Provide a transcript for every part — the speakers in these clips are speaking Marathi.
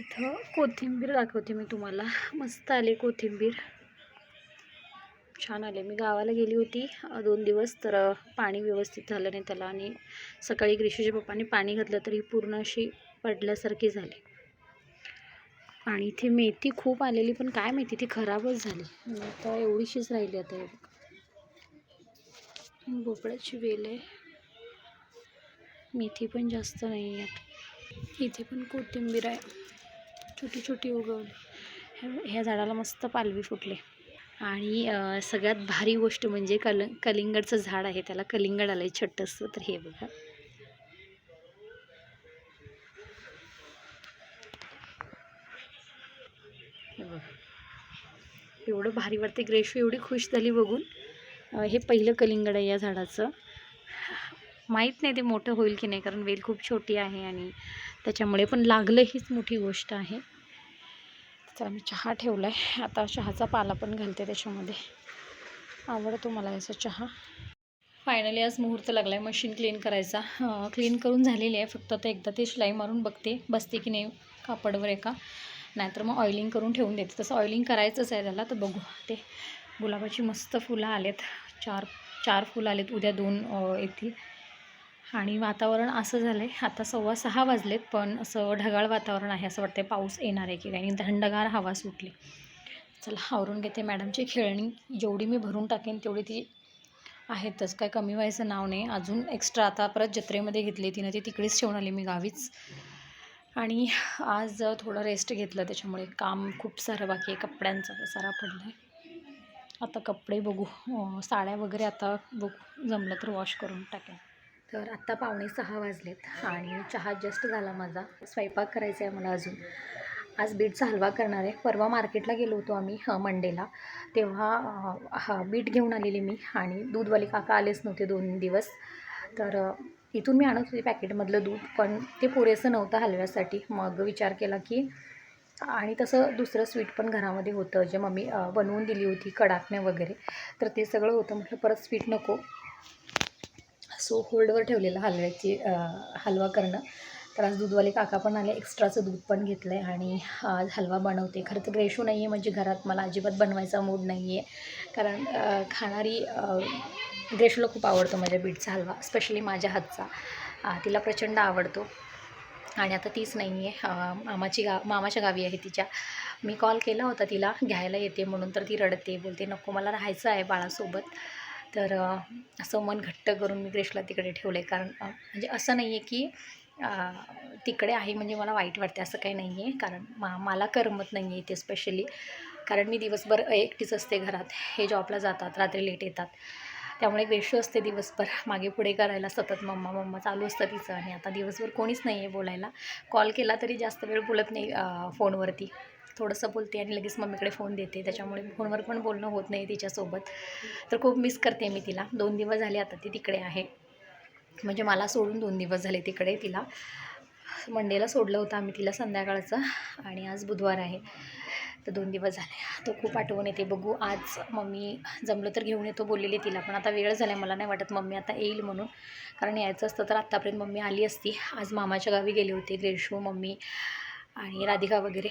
इथं कोथिंबीर दाखवते मी तुम्हाला. मस्त आले कोथिंबीर. छान आले. मी गावाला गेली होती दोन दिवस. तर पाणी व्यवस्थित झालं नाही त्याला आणि सकाळी ग्रीशीच्या पप्पाने पाणी घातलं तरी पूर्ण अशी पडल्यासारखी झाली. आणि इथे मेथी खूप आलेली पण काय माहिती ती खराबच झाली. आता एवढीशीच राहिली आता हे भोपळ्याची वेल आहे. मेथी पण जास्त नाही आहे. इथे पण कोथिंबीर आहे. छोटी छोटी उगवली. ह्या- झाडाला मस्त पालवी फुटले. आणि सगळ्यात भारी गोष्ट म्हणजे कल कलिंगडचं झाड आहे. त्याला कलिंगड आलं आहे छोटंसं. तर हे बघा. हे बघा. एवढं भारी वाटते ग्रेशू एवढी खुश झाली बघून. हे पहिलं कलिंगड आहे या झाडाचं. माहीत नाही ते मोठं होईल की नाही कारण वेल खूप छोटी आहे आणि त्याच्यामुळे पण लागलं हीच मोठी गोष्ट आहे. तर मी चहा ठेवला आहे आता चहाचा पाला पण घालते त्याच्यामध्ये. आवडतो मला याचा चहा? फायनली आज मुहूर्त लागला आहे मशीन क्लीन करायचा क्लीन करून झालेली आहे. फक्त आता एकदा ते शिलाई मारून बघते. बसते की नाही कापडवर एका. नाहीतर मग ऑइलिंग करून ठेवून देते. तसं ऑइलिंग करायचंच आहे त्याला. तर बघू. ते गुलाबाची मस्त फुलं आलेत. चार चार फुलं आलेत. उद्या दोन येतील. आणि वातावरण असं झालं आहे आता सव्वा सहा वाजलेत पण असं ढगाळ वातावरण आहे असं वाटतं पाऊस येणार आहे की काही आणि थंडगार हवा सुटली. चला आवरून घेते मॅडमची खेळणी. जेवढी मी भरून टाकेन तेवढी ती आहेतच. काय कमी व्हायचं नाव नाही. अजून एक्स्ट्रा आता परत जत्रेमध्ये घेतली तिनं ती तिकडेच ठेवून आली मी गावीच. आणि आज थोडं रेस्ट घेतलं त्याच्यामुळे काम खूप सारं बाकी आहे कपड्यांचा सारा पडला आहे आता कपडे बघू. साड्या वगैरे आता बघू. जमलं तर वॉश करून टाकेन. तर आत्ता पावणे सहा वाजलेत आणि चहा जस्ट झाला माझा. स्वयंपाक करायचा आहे मला अजून. आज बीटचा हलवा करणार आहे. परवा मार्केटला गेलो होतो आम्ही मंडेला तेव्हा हा बीट घेऊन आलेली मी आणि दूधवाले काका आलेच नव्हते दोन दिवस. तर इथून मी आणत होते पॅकेटमधलं दूध पण ते पुरेसं नव्हतं हलव्यासाठी. मग विचार केला की आणि तसं दुसरं स्वीट पण घरामध्ये होतं. जे मम्मी बनवून दिली होती कडाकणे वगैरे. तर ते सगळं होतं. म्हटलं परत स्वीट नको. सो होल्डवर ठेवलेलं हलव्याची हलवा करणं. तर आज दूधवाले काका पण आले एक्स्ट्राचं दूध पण घेतलं आहे आणि आज हलवा बनवते. खरं तर ग्रेशू नाही आहे म्हणजे घरात मला अजिबात बनवायचा मूड नाही आहे कारण खाणारी ग्रेशूला खूप आवडतो माझ्या बीटचा हलवा स्पेशली माझ्या हातचा. तिला प्रचंड आवडतो. आणि आता तीच नाही आहे मामाची गा मामाच्या गावी आहे तिच्या. मी कॉल केला होता तिला घ्यायला येते म्हणून तर ती रडते बोलते नको मला राहायचं आहे बाळासोबत. तर असं मन घट्ट करून मी ग्रेशला तिकडे ठेवलं आहे कारण म्हणजे असं नाही आहे की तिकडे आहे म्हणजे मला वाईट वाटते असं काही नाही आहे कारण मा मला करमत नाही आहे इथे स्पेशली कारण मी दिवसभर एकटीच असते घरात. हे जॉबला जातात रात्री लेट येतात. त्यामुळे वेशू असते दिवसभर. मागे पुढे करायला सतत मम्मा मम्मा चालू असतं तिचं. आणि आता दिवसभर कोणीच नाही आहे बोलायला. कॉल केला तरी जास्त वेळ बोलत नाही फोनवरती. थोडंसं बोलते आणि लगेच मम्मीकडे फोन देते. त्याच्यामुळे फोनवर पण बोलणं होत नाही तिच्यासोबत. तर खूप मिस करते मी तिला. दोन दिवस झाले आता ती तिकडे आहे. म्हणजे मला सोडून दोन दिवस झाले तिकडे तिला. मंडेला सोडलं होतं आम्ही तिला संध्याकाळचं आणि आज बुधवार आहे. तर दोन दिवस झाले. तो खूप आठवण येते. बघू आज मम्मी जमलं तर घेऊन येतो बोललेली तिला. पण आता वेळ झाला मला नाही वाटत मम्मी आता येईल म्हणून. कारण यायचं असतं तर आत्तापर्यंत मम्मी आली असती. आज मामाच्या गावी गेले होते. ग्रेशू मम्मी आणि राधिका वगैरे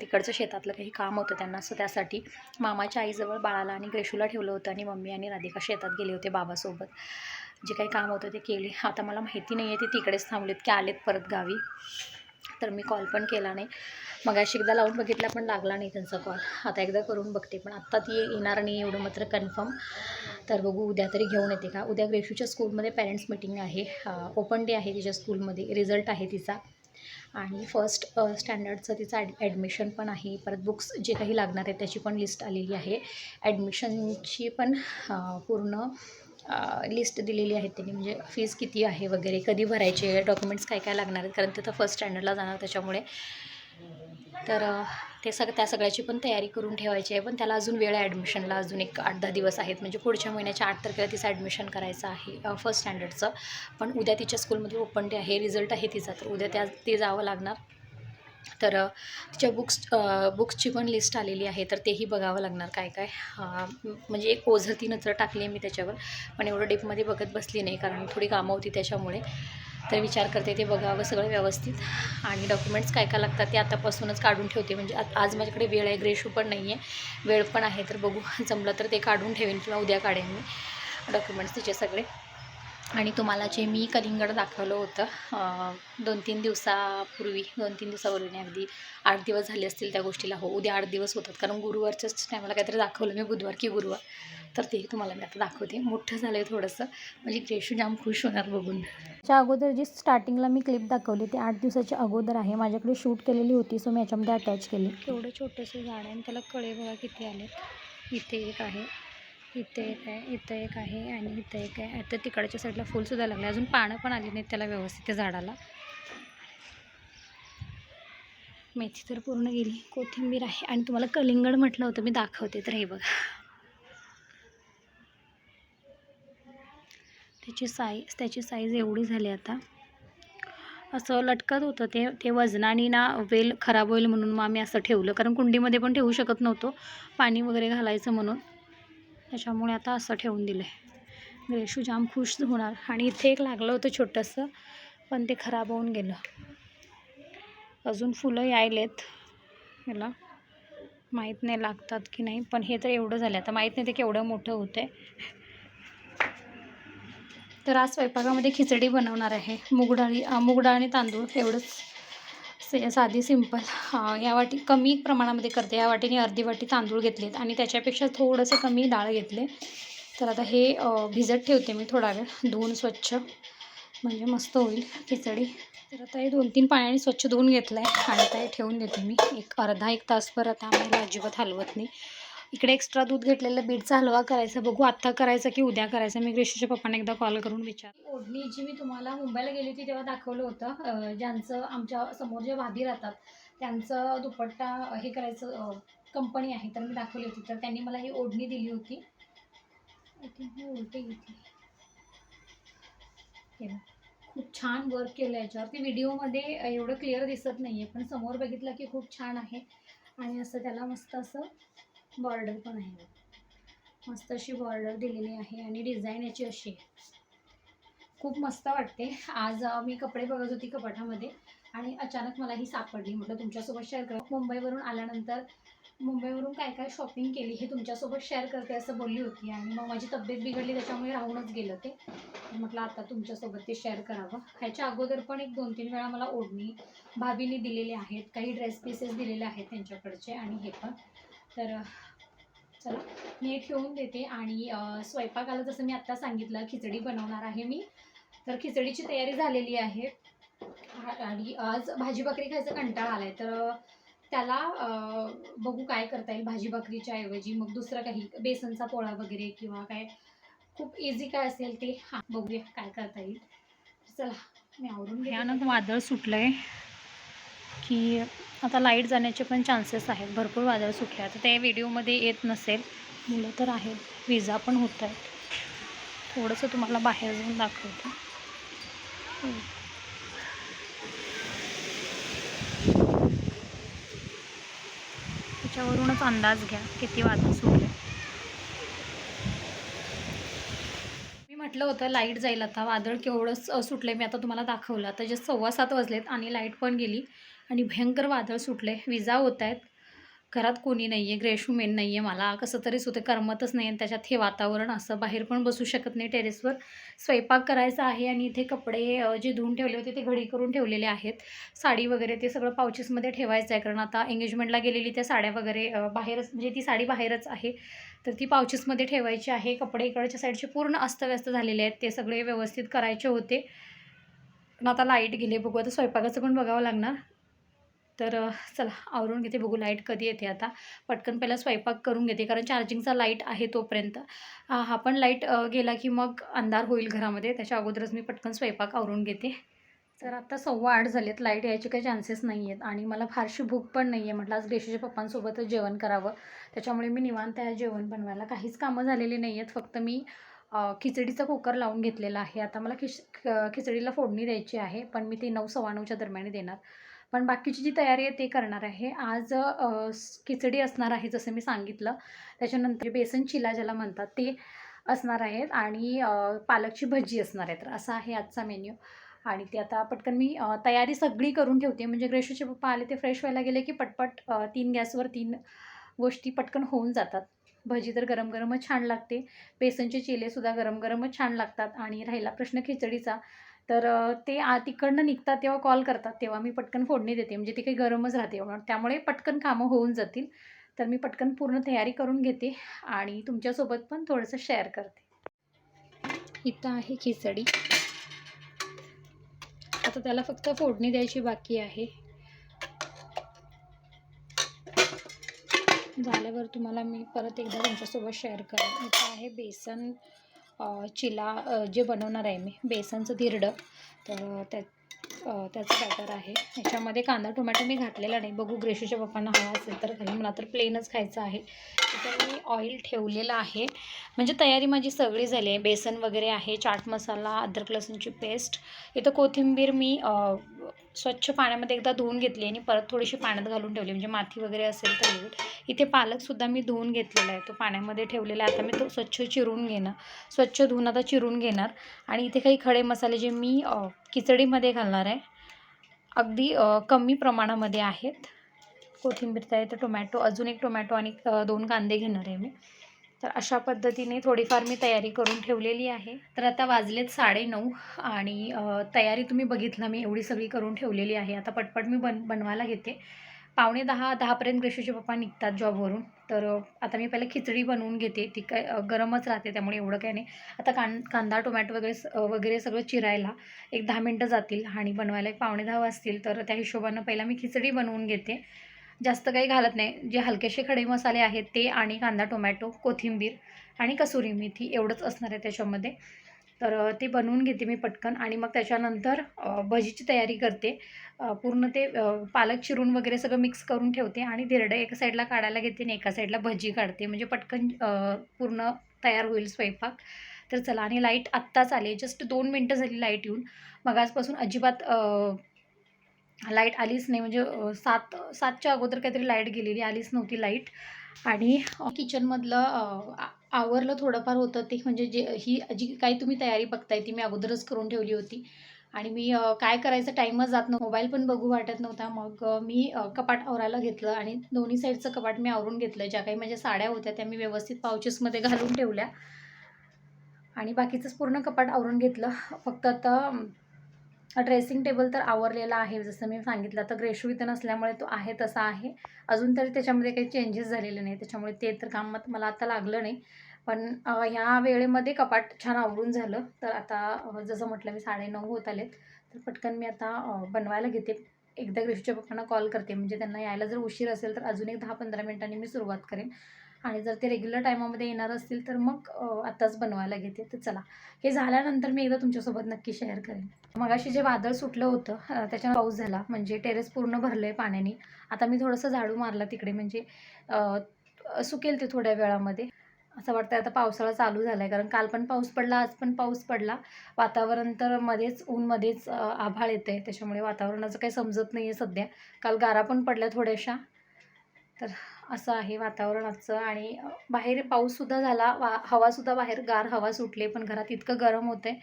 तिकडचं शेतातलं काही काम होतं त्यांना असं त्यासाठी मामाच्या आईजवळ बाळाला आणि ग्रेशूला ठेवलं होतं आणि मम्मी आणि राधिका शेतात गेले होते बाबासोबत. जे काही काम होतं ते केले. आता मला माहिती नाही आहे ते तिकडेच थांबलेत की आलेत परत गावी. तर मी कॉल पण केला नाही. मग अशी एकदा लावून बघितला पण लागला नाही त्यांचा कॉल. आता एकदा करून बघते पण आत्ता ती येणार नाही एवढं मात्र कन्फर्म. तर बघू उद्या तरी घेऊन येते का? उद्या ग्रेशूच्या स्कूलमध्ये पॅरेंट्स मिटिंग आहे. ओपन डे आहे तिच्या स्कूलमध्ये. रिझल्ट आहे तिचा. आणि फर्स्ट स्टँडर्डचं तिचं ॲड ॲडमिशन पण आहे. परत बुक्स जे काही लागणार आहे त्याची पण लिस्ट आलेली आहे. ॲडमिशनची पण पूर्ण लिस्ट दिलेली आहे त्यांनी. म्हणजे फीज किती आहे वगैरे कधी भरायचे डॉक्युमेंट्स काय काय लागणार आहेत? कारण तिथं फर्स्ट स्टँडर्डला जाणार त्याच्यामुळे. तर ते सग त्या सगळ्याची पण तयारी करून ठेवायची आहे. पण त्याला अजून वेळ आहे ॲडमिशनला अजून एक आठ दहा दिवस आहेत. म्हणजे पुढच्या महिन्याच्या आठ तारखेला तिचं ॲडमिशन करायचं आहे फर्स्ट स्टँडर्डचं पण उद्या तिच्या स्कूलमध्ये ओपन डे आहे. रिझल्ट आहे तिचा. तर उद्या त्या ते जावं लागणार. तर तिच्या बुक्स बुक्सची पण लिस्ट आलेली आहे. तर तेही बघावं लागणार काय काय. म्हणजे एक ओझर ती नजर टाकली आहे मी त्याच्यावर. पण एवढं डीपमध्ये बघत बसली नाही. कारण थोडी कामं होती त्याच्यामुळे. तर विचार करते ते बघावं सगळं व्यवस्थित. आणि डॉक्युमेंट्स काय काय लागतात ते आतापासूनच काढून ठेवते. म्हणजे आज माझ्याकडे वेळ आहे ग्रेशू पण नाही आहे वेळ पण आहे तर बघू. जमलं तर ते काढून ठेवेन किंवा उद्या काढेन मी. डॉक्युमेंट्स तिचे सगळे. आणि तुम्हाला जे मी कलिंगड दाखवलं होतं दोन तीन दिवसापूर्वी दोन तीन दिवसापूर्वी नाही अगदी आठ दिवस झाले असतील त्या गोष्टीला. हो उद्या आठ दिवस होतात. कारण गुरुवारच्याच टायमाला काहीतरी दाखवलं मी बुधवार की गुरुवार. तर तेही तुम्हाला मी आता दाखवते. मोठं झालं आहे थोडंसं. म्हणजे ग्रेशू जाम खुश होणार बघून. त्याच्या अगोदर जी स्टार्टिंगला मी क्लिप दाखवली ती आठ दिवसाच्या अगोदर आहे. माझ्याकडे शूट केलेली होती सो मी याच्यामध्ये अटॅच केली. एवढं छोटंसं झाड आहे आणि त्याला कळे बघा किती आलेत. इथे एक आहे. इथे एक आहे इथं एक आहे आणि इथं एक आहे. आता तिकडच्या साईडला फुलसुद्धा लागले. अजून पानं पण आली नाहीत त्याला व्यवस्थित त्या झाडाला. मेथी तर पूर्ण गेली. कोथिंबीर आहे. आणि तुम्हाला कलिंगड म्हटलं होतं मी दाखवते तर हे बघा. त्याची साईज त्याची साईज एवढी झाली आता. असं लटकत होतं ते ते वजनाने ना वेल खराब होईल म्हणून मग आम्ही असं ठेवलं. कारण कुंडीमध्ये पण ठेवू शकत नव्हतो. पाणी वगैरे घालायचं म्हणून. त्याच्यामुळे आता असं ठेवून दिलं आहे ग्रेशू जाम खुश होणार. आणि इथे एक लागलं होतं छोटंसं पण ते खराब होऊन गेलं. अजून फुलं यायलेत. याला माहीत नाही लागतात की नाही पण हे तर एवढं झालं आता माहीत नाही ते केवढं मोठं होतं आहे तर आज स्वयंपाकामध्ये खिचडी बनवणार आहे. मूगडाळी अं, मूगडाळ आणि तांदूळ एवढंच. से साधी सिंपल या वाटी कमी प्रमाणामध्ये करते. या वाटीने अर्धी वाटी तांदूळ घेतलेत आणि त्याच्यापेक्षा थोडंसं कमी डाळ घेतले. तर आता हे भिजत ठेवते मी थोडा वेळ. धुवून स्वच्छ म्हणजे मस्त होईल खिचडी. तर आता हे दोन तीन पाण्याने स्वच्छ धुवून घेतलं आहे आणि आता हे ठेवून देते मी. एक अर्धा एक तासभर आता आम्हाला अजिबात हलवत नाही. इकडे एक्स्ट्रा दूध घेतलेलं बीटचा हलवा करायचा बघू आत्ता करायचा की उद्या करायचा. मी ग्रेशीच्या पप्पांना एकदा कॉल करून विचार ओढणी जी मी तुम्हाला मुंबईला गेली होती तेव्हा दाखवलं होतं ज्यांचं आमच्यासमोर जे वादी राहतात त्यांचं दुपट्टा हे करायचं कंपनी आहे तर मी दाखवली होती. तर त्यांनी मला ही ओढणी दिली होती. उलटी घेतली. खूप छान वर्क केलं याच्यावरती व्हिडिओमध्ये एवढं क्लिअर दिसत नाही आहे पण समोर बघितलं की खूप छान आहे. आणि असं त्याला मस्त असं बॉर्डर पण आहे. मस्त अशी बॉर्डर दिलेली आहे आणि डिझाईन याची अशी आहे. खूप मस्त वाटते. आज मी कपडे बघत होती कपाटामध्ये आणि अचानक मला ही सापडली. म्हटलं तुमच्यासोबत शेअर कर. मुंबईवरून आल्यानंतर मुंबईवरून काय काय शॉपिंग केली हे तुमच्यासोबत शेअर करते असं बोलली होती आणि मग माझी तब्येत बिघडली त्याच्यामुळे राहूनच गेलं ते. म्हटलं आता तुमच्यासोबत ते शेअर करावं. ह्याच्या अगोदर पण एक दोन तीन वेळा मला ओढणी भाभीने दिलेले आहेत. काही ड्रेस पीसेस दिलेले आहेत त्यांच्याकडचे आणि हे पण. तर चला मी हे ठेवून देते आणि स्वयंपाकाला जसं मी आत्ता सांगितलं खिचडी बनवणार आहे मी. तर खिचडीची तयारी झालेली आहे. आणि आज भाजी भाकरी खायचा कंटाळा आलाय. तर अह, त्याला बघू काय करता येईल भाजी भाकरीच्या ऐवजी. मग दुसरं काही बेसनचा पोळा वगैरे किंवा काय खूप इझी काय असेल ते हां बघूया काय करता येईल. चला मी आवरून भयानक वादळ सुटलंय की आता लाइट जाण्याचे पण चान्सेस आहेत. भरपूर वादळ सुटले आहेत. ते व्हिडिओमध्ये येत नसेल. मुलं तर आहेत. विजा पण होत आहेत. थोडंसं तुम्हाला बाहेर जाऊन दाखवते. त्याच्यावरूनच अंदाज घ्या किती वादळ सुटले मी म्हटलं होतं लाइट जाईल आता. वादळ केवढंच सुटलं सुटले मी आता तुम्हाला दाखवलं. आता जे सव्वा सात वाजलेत आणि लाइट पण गेली. आणि भयंकर वादळ सुटले विजा होत आहेत घरात कोणी नाही आहे ग्रेशू मेन नाही आहे मला. कसं तरीच होतं करमतच नाही आणि त्याच्यात हे वातावरण असं बाहेर पण बसू शकत नाही टेरेसवर. स्वयंपाक करायचा आहे आणि इथे कपडे जे धुवून ठेवले होते ते घडी करून ठेवलेले आहेत. साडी वगैरे ते सगळं पाऊचेसमध्ये ठेवायचं आहे कारण आता एंगेजमेंटला गेलेली त्या साड्या वगैरे बाहेरच म्हणजे ती साडी बाहेरच आहे. तर ती पाऊचेसमध्ये ठेवायची आहे. कपडे इकडच्या साईडचे पूर्ण अस्तव्यस्त झालेले आहेत. ते सगळे व्यवस्थित करायचे होते. पण आता लाइट गेली बघू. आता स्वयंपाकाचं पण बघावं लागणार. तर चला आवरून घेते बघू लाइट कधी येते आता. पटकन पहिला स्वयंपाक करून घेते कारण चार्जिंगचा लाइट आहे तोपर्यंत. हा पण लाइट गेला की मग अंधार होईल घरामध्ये त्याच्या अगोदरच मी पटकन स्वयंपाक आवरून घेते. तर आता सव्वा आठ झालेत लाइट यायचे काही चान्सेस नाही आहेत आणि मला फारशी भूक पण नाही आहे म्हटलं आज ग्रेशीच्या पप्पांसोबतच जेवण करावं. त्याच्यामुळे मी निवांत आहे जेवण बनवायला. काहीच कामं झालेली नाही आहेत फक्त मी खिचडीचा कुकर लावून घेतलेला आहे. आता मला खिच खिचडीला फोडणी द्यायची आहे पण मी ती नऊ सव्वा नऊच्या दरम्यान देणार. पण बाकीची जी तयारी आहे ते करणार आहे. आज खिचडी असणार आहे जसं मी सांगितलं. त्याच्यानंतर बेसन चिला ज्याला म्हणतात ते असणार आहेत आणि पालकची भजी असणार आहे. तर असा आहे आजचा मेन्यू. आणि ते आता पटकन मी तयारी सगळी करून ठेवते. म्हणजे ग्रेशूचे पप्पा आले ते फ्रेश व्हायला गेले की पटपट तीन गॅसवर तीन गोष्टी पटकन होऊन जातात. भजी तर गरम गरमच छान लागते. बेसनचे चिलेसुद्धा गरम गरमच छान लागतात आणि राहिला प्रश्न खिचडीचा. तर ते आ तिकडनं निघतात तेव्हा कॉल करतात तेव्हा मी पटकन फोडणी देते. म्हणजे ते काही गरमच राहते म्हणून. त्यामुळे पटकन कामं होऊन जातील. तर मी पटकन पूर्ण तयारी करून घेते आणि तुमच्यासोबत पण थोडंसं शेअर करते. इथं आहे खिचडी. आता त्याला फक्त फोडणी द्यायची बाकी आहे. झाल्यावर तुम्हाला मी परत एकदा तुमच्यासोबत शेअर करेन. इथं आहे बेसन चिला जे बनवणार आहे मी बेसनचं धिरडं तर त्या त्याचं बॅटर आहे. याच्यामध्ये कांदा टोमॅटो मी घातलेला नाही. बघू ग्रेशूच्या पप्पांना हवा असेल तर घालून. मला तर प्लेनच खायचं आहे. तर मी ऑइल ठेवलेलं आहे. म्हणजे तयारी माझी सगळी झाली आहे. बेसन वगैरे आहे चाट मसाला अद्रक लसूणची पेस्ट इथं कोथिंबीर मी स्वच्छ पाण्यामध्ये एकदा धुवून घेतली आणि परत थोडीशी पाण्यात घालून ठेवली. म्हणजे माती वगैरे असेल तर येईल इथे पालकसुद्धा मी धुवून घेतलेला आहे. तो पाण्यामध्ये ठेवलेला आहे. आता मी तो स्वच्छ चिरून घेणार. स्वच्छ धुवून आता चिरून घेणार. आणि इथे काही खडे मसाले जे मी खिचडीमध्ये घालणार आहे. अगदी कमी प्रमाणामध्ये आहेत. कोथिंबीर आहे. तर टोमॅटो अजून एक टोमॅटो आणि दोन कांदे घेणार आहे मी. तर अशा पद्धतीने थोडीफार मी तयारी करून ठेवलेली आहे. तर आता वाजलेत साडे नऊ आणि तयारी तुम्ही बघितलं मी एवढी सगळी करून ठेवलेली आहे. आता पटपट मी बन बनवायला घेते. पावणे दहा दहापर्यंत ग्रेशूचे पप्पा निघतात जॉबवरून. तर आता मी पहिलं खिचडी बनवून घेते. ती काय गरमच राहते त्यामुळे एवढं काय नाही. आता कां कांदा टोमॅटो वगैरे स- वगैरे सगळं चिरायला एक दहा मिनटं जातील आणि बनवायला एक पावणे दहा वाजतील. तर त्या हिशोबानं पहिला मी खिचडी बनवून घेते. जास्त काही घालत नाही. जे हलकेसे खडे मसाले आहेत ते आणि कांदा टोमॅटो कोथिंबीर आणि कसुरी मेथी एवढंच असणार आहे त्याच्यामध्ये. तर ते बनवून घेते मी पटकन आणि मग त्याच्यानंतर भजीची तयारी करते. पूर्ण ते पालक चिरून वगैरे सगळं मिक्स करून ठेवते आणि धिरडं एका साईडला काढायला घेते आणि एका साईडला भजी काढते. म्हणजे पटकन पूर्ण तयार होईल स्वयंपाक. तर चला आणि लाइट आत्ताच आली जस्ट दोन मिनटं झाली लाइट येऊन. मग आजपासून अजिबात लाइट आलीच नाही. म्हणजे सात सातच्या अगोदर काहीतरी लाइट गेलेली आलीच नव्हती लाइट. आणि किचनमधलं आवरलं थोडंफार होतं ते. म्हणजे जे ही जी काही तुम्ही तयारी बघताय ती मी अगोदरच करून ठेवली होती. आणि मी काय करायचं टाईमच जात नव्हतं. मोबाईल पण बघू वाटत नव्हता. मग मी कपाट आवरायला घेतलं आणि दोन्ही साईडचं कपाट मी आवरून घेतलं. ज्या काही माझ्या साड्या होत्या त्या मी व्यवस्थित पाउचेसमध्ये घालून ठेवल्या. आणि बाकीचंच पूर्ण कपाट आवरून घेतलं. फक्त आता ड्रेसिंग टेबल तर आवरलेला आहे. जसं मी सांगितलं तर ग्रेशू इथं नसल्यामुळे तो आहे तसा आहे. अजून तरी त्याच्यामध्ये काही चेंजेस झालेले नाही त्याच्यामुळे ते तर कामात मला आता लागलं नाही. पण ह्या वेळेमध्ये कपाट छान आवरून झालं. तर आता जसं म्हटलं मी साडेनऊ होत आलेत. तर पटकन मी आता बनवायला घेते. एकदा ग्रेशूच्या पप्पांना कॉल करते. म्हणजे त्यांना यायला जर उशीर असेल तर अजून एक दहा पंधरा मिनिटांनी मी सुरुवात करेन. आणि जर ते रेग्युलर टायमामध्ये येणार असतील तर मग आत्ताच बनवायला घेते. तर चला हे झाल्यानंतर मी एकदा तुमच्यासोबत नक्की शेअर करेन. मगाशी जे वादळ सुटलं होतं अ, त्याच्यानं पाऊस झाला. म्हणजे टेरेस पूर्ण भरलं आहे पाण्याने. आता मी थोडंसं झाडू मारला तिकडे. म्हणजे सुकेल ते थोड्या वेळामध्ये. असं वाटतं आता पावसाळा चालू झाला आहे कारण काल पण पाऊस पडला आज पण पाऊस पडला. वातावरण तर मध्येच ऊनमध्येच आभाळ येतं आहे त्याच्यामुळे वातावरणाचं काही समजत नाही आहे सध्या. काल गारा पण पडल्या थोड्याशा. तर असं आहे वातावरण आजचं आणि बाहेर पाऊससुद्धा झाला वा हवासुद्धा बाहेर गार हवा सुटली पण घरात इतकं गरम होतं आहे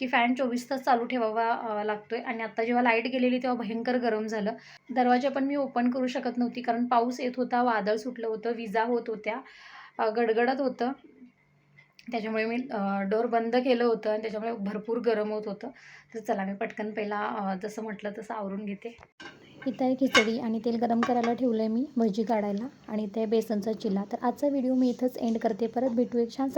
की फॅन चोवीस तास चालू ठेवावा लागतो आहे आणि आत्ता जेव्हा लाइट गेलेली तेव्हा भयंकर गरम झालं. दरवाजा पण मी ओपन करू शकत नव्हती कारण पाऊस येत होता वादळ सुटलं होतं विजा होत होत्या गडगडत होतं. त्याच्यामुळे मी डोर बंद केलं होतं आणि त्याच्यामुळे भरपूर गरम होत होतं. तर चला मी पटकन पहिला जसं म्हटलं तसं आवरून घेते. इथं आहे खिचडी आणि तेल गरम करायला ठेवलं आहे मी भजी काढायला आणि इथे बेसनचा चिला. तर आजचा व्हिडिओ मी इथंच एंड करते. परत भेटू एक छान